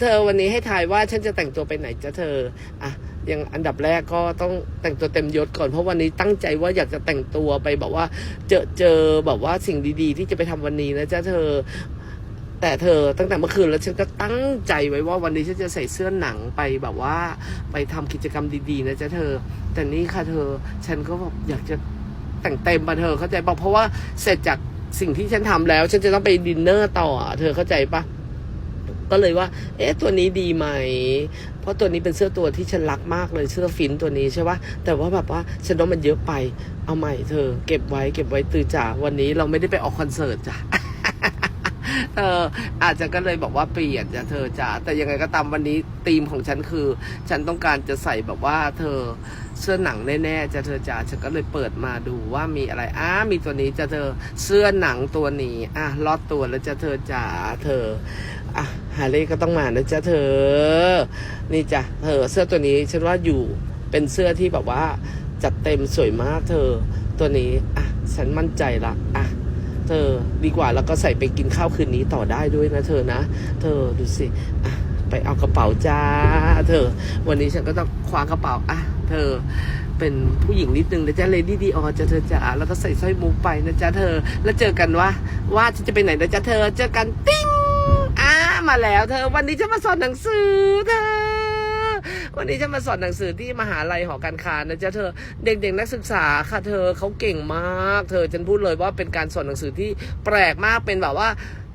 เธอวันนี้ให้ทายว่าฉันจะแต่งตัวไปไหนจะเธออะยังอันดับแรกก็ต้องแต่งตัวเต็มยศก่อนเพราะวันนี้ตั้งใจว่าอยากจะแต่งตัวไปแบบว่า เจอเจอแบบว่าสิ่งดีๆ ที่จะไปทำวันนี้นะจ๊ะเธอ แต่เธอตั้งแต่เมื่อคืนแล้วฉันก็ตั้งใจไว้ว่าวันนี้ฉันจะใส่เสื้อหนังไปแบบว่า ไปทำกิจกรรมดีๆ นะจ๊ะเธอ แต่นี่ค่ะเธอฉันก็แบบอยากจะแต่งเต็มมาเธอเข้าใจปะเพราะว่าเสร็จจากสิ่งที่ฉันทำแล้ว ฉันจะต้องไปดินเนอร์ต่อเธอเข้าใจปะ ก็เลยว่า เอ๊ะ ตัวนี้ดีไหม เพราะตัวนี้เป็นเสื้อตัวที่ฉันรักมากเลยเสื้อฟินตัวนี้ใช่ปะแต่ว่าแบบว่าฉันว่ามันเยอะไป เอาใหม่เธอ เก็บไว้เก็บไว้ตื่นจ่าวันนี้เราไม่ได้ไปออกคอนเสิร์ตจ้ะเอออาจจะก็เลยบอกว่าเปลี่ยนจ้ะเธอจ๋าแต่ยังไงก็ตามวันนี้ธีมของฉันคือ ฉันต้องการจะใส่แบบว่าเธอเสื้อหนังแน่ๆจะเธอจ๋าฉันก็เลยเปิดมาดูว่ามีอะไรอ้ามีตัวนี้จะเธอเสื้อหนังตัวนี้อะลอดตัวแล้วจะเธอจ๋าเธออะ ฮาเล่ก็ต้องมานะจ๊ะเธอ นี่จ้ะเธอเสื้อตัวนี้ฉันว่าอยู่เป็นเสื้อที่แบบว่า จัดเต็มสวยมากเธอ ตัวนี้อะฉันมั่นใจละอะเธอดีกว่าแล้วก็ใส่ไปกินข้าวคืนนี้ต่อได้ด้วยนะเธอนะ เธอดูสิอะไปเอากระเป๋าจ้า เธอ วันนี้ฉันก็ต้องคว้ากระเป๋าอะเธอเป็นผู้หญิงนิดนึงนะจ๊ะเลดี้ดีออจะเธอจ๋าแล้วก็ใส่สร้อยมุกไปนะจ๊ะเธอ แล้วเจอกันว่าว่าฉันจะไปไหนนะจ๊ะเธอ เจอกันติ้ง มาแล้วเธอ วันนี้จะมาสอนหนังสือเธอ วันนี้จะมาสอนหนังสือที่มหาลัยหอการค้านะจ๊ะเธอ เด็กๆนักศึกษาค่ะเธอเขาเก่งมาก เธอฉันพูดเลยว่าเป็นการสอนหนังสือที่แปลกมากเป็นแบบว่า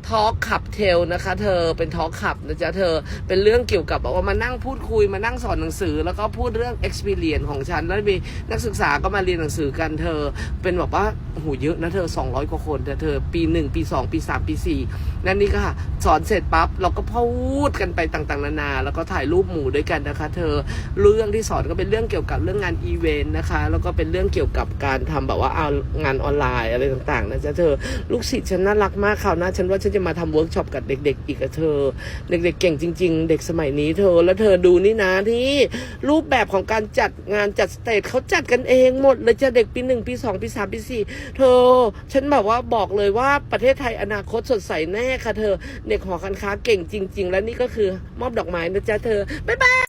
ทอ l k ขับเทลนะคะ เธอเป็นทอ l k ขับนะจ๊ะเธอเป็นเรื่องเกี่ยวกับว่ามานั่งพูดคุยมานั่งสอนหนังสือ แล้วก็พูดเรื่อง experience ของฉัน แล้วมีนักศึกษาก็มาเรียนหนังสือกันเธอ เป็นแบบว่าโหเยอะนะเธอ 200 กว่าคนแต่เธอปีหนึ่งปีสองปีสามปีสี่นั่นนี่ก็ค่ะ สอนเสร็จปั๊บเราก็พูดกันไปต่างๆ นานา แล้วก็ถ่ายรูปหมู่ด้วยกันนะคะ เธอเรื่องที่สอนก็เป็นเรื่องเกี่ยวกับเรื่องงานอีเวนต์นะคะ แล้วก็เป็นเรื่องเกี่ยวกับการทำแบบว่าเอางานออนไลน์อะไรต่างๆนะจ๊ะเธอลูกศิษย์ฉันน่ารักมากคราวหน้าฉันว่าฉันจะมาทำเวิร์กช็อปกับเด็ก ๆ อีกอะเธอ เด็ก ๆ เก่งจริง ๆ เด็กสมัยนี้เธอ แล้วเธอดูนี่นะที่รูปแบบของการจัดงานจัดสเตจเขาจัดกันเองหมดเลยจะเด็กปีหนึ่งปีสองปีสามปีสี่เธอ ฉันแบบว่าบอกเลยว่าประเทศไทยอนาคตสดใสแน่ค่ะเธอ เด็กหอการค้าเก่งจริง ๆ และนี่ก็คือมอบดอกไม้นะจ๊ะเธอบ๊ายบาย